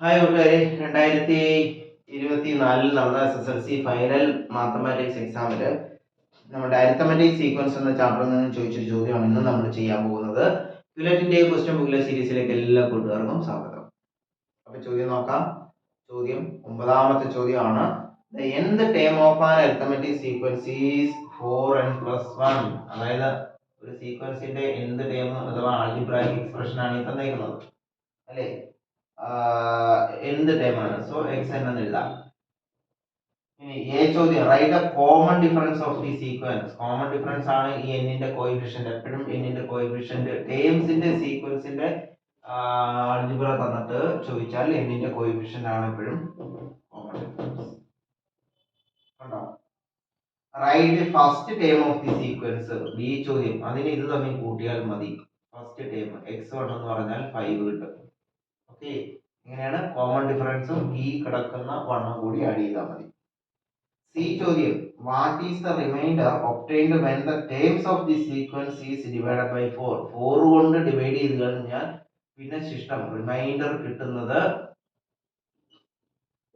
Hi കൂട്ടുകാരെ. രണ്ടായിരത്തി ഇരുപത്തി നാലിൽ നടന്ന S S L C final mathematics എക്സാമിൽ നമ്മുടെ അരിത്തമെറ്റിക് സീക്വൻസ് എന്ന ചാപ്റ്ററിൽ നിന്ന് ചോദിച്ചൊരു ചോദ്യമാണ് ഇന്ന് നമ്മൾ ചെയ്യാൻ പോകുന്നത്. ക്യുലറ്റിന്റെ ക്വസ്റ്റ്യൻ ബുക്കിലെ സീരീസിലേക്ക് എല്ലാ കൂട്ടുകാർക്കും സ്വാഗതം. അപ്പൊ ചോദ്യം നോക്കാം. ചോദ്യം ഒമ്പതാമത്തെ ചോദ്യമാണ്. എന്ത് term of an arithmetic sequences for n 4n one 1 അതായത് ഒരു സീക്വൻസിന്റെ എന്ത് ടേം അഥവാ ആൾജിബ്രായിക് എക്സ്പ്രഷൻ ആണ് ഈ തന്നേക്കുന്നത് അല്ലേ? എന്ത് ടൈമാണ് സോ എക്സ് എന്ന് എഴുതാം. എ ചോദ്യം write the common difference of the sequence common difference ആണ് ഈ എന്നിന്റെ കോയിഫിഷ്യന്റ് എപ്പോഴും എന്നിന്റെ കോയിഫിഷ്യന്റ് ടേംസിന്റെ സീക്വൻസിന്റെ അൾജിബ്ര തന്നിട്ട് ചോദിച്ചാൽ എന്നിന്റെ കോയിഫിഷ്യന്റ് ആണ് എപ്പോഴും കോമൺ കണ്ടോ? Write first term of the sequence B ചോദ്യം അതിന് ഇത് തമ്മിൽ കൂട്ടിയാൽ മതി. ഫസ്റ്റ് ടേം എക്സ് വൺ എന്ന് പറഞ്ഞാൽ ഫൈവ് കിട്ടും. ഓക്കെ ഇങ്ങനെയാണ് കോമൺ ഡിഫറൻസും ഈ കിടക്കുന്ന വണ്ണം കൂടി ആഡ് ചെയ്താൽ മതി. സി ചോദ്യം. What is the remainder obtained when the terms of the sequence is divided by four four കൊണ്ട് ഡിവൈഡ് ചെയ്ത് കഴിഞ്ഞാൽ പിന്നെ ശിഷ്ടം റിമൈൻഡർ കിട്ടുന്നത്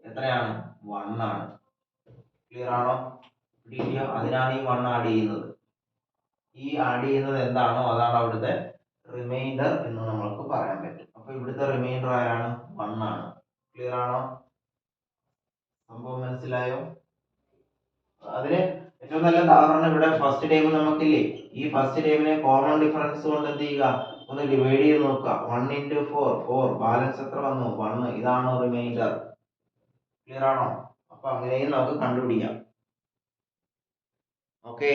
എത്രയാണ്? വൺ ആണ്. ക്ലിയർ ആണോ? അതിനാണ് ഈ വൺ ആഡ് ചെയ്യുന്നത്. ഈ ആഡ് ചെയ്യുന്നത് എന്താണോ അതാണ് അവിടുത്തെ റിമൈൻഡർ എന്ന് നമ്മൾക്ക് പറയാൻ പറ്റും. അപ്പോൾ ഇവിടുത്തെ റിമൈൻഡർ ആരാണ്? വൺ ആണ്. ക്ലിയർ ആണോ? സംഭവം മനസ്സിലായോ? അതിന് ഏറ്റവും നല്ല ഉദാഹരണം ഇവിടെ ഫസ്റ്റ് ടൈം നമുക്കില്ലേ? ഈ ഫസ്റ്റ് ടൈമിനെ കോമൺ ഡിഫറൻസ് കൊണ്ട് എന്ത് ചെയ്യുക? ഒന്ന് ഡിവൈഡ് ചെയ്ത് നോക്കുക. One into four four balance എത്ര വന്നു? വൺ ഇതാണ് റിമൈൻഡർ ക്ലിയർ ആണോ? അപ്പൊ അങ്ങനെയും നമുക്ക് കണ്ടുപിടിക്കാം. ഓക്കെ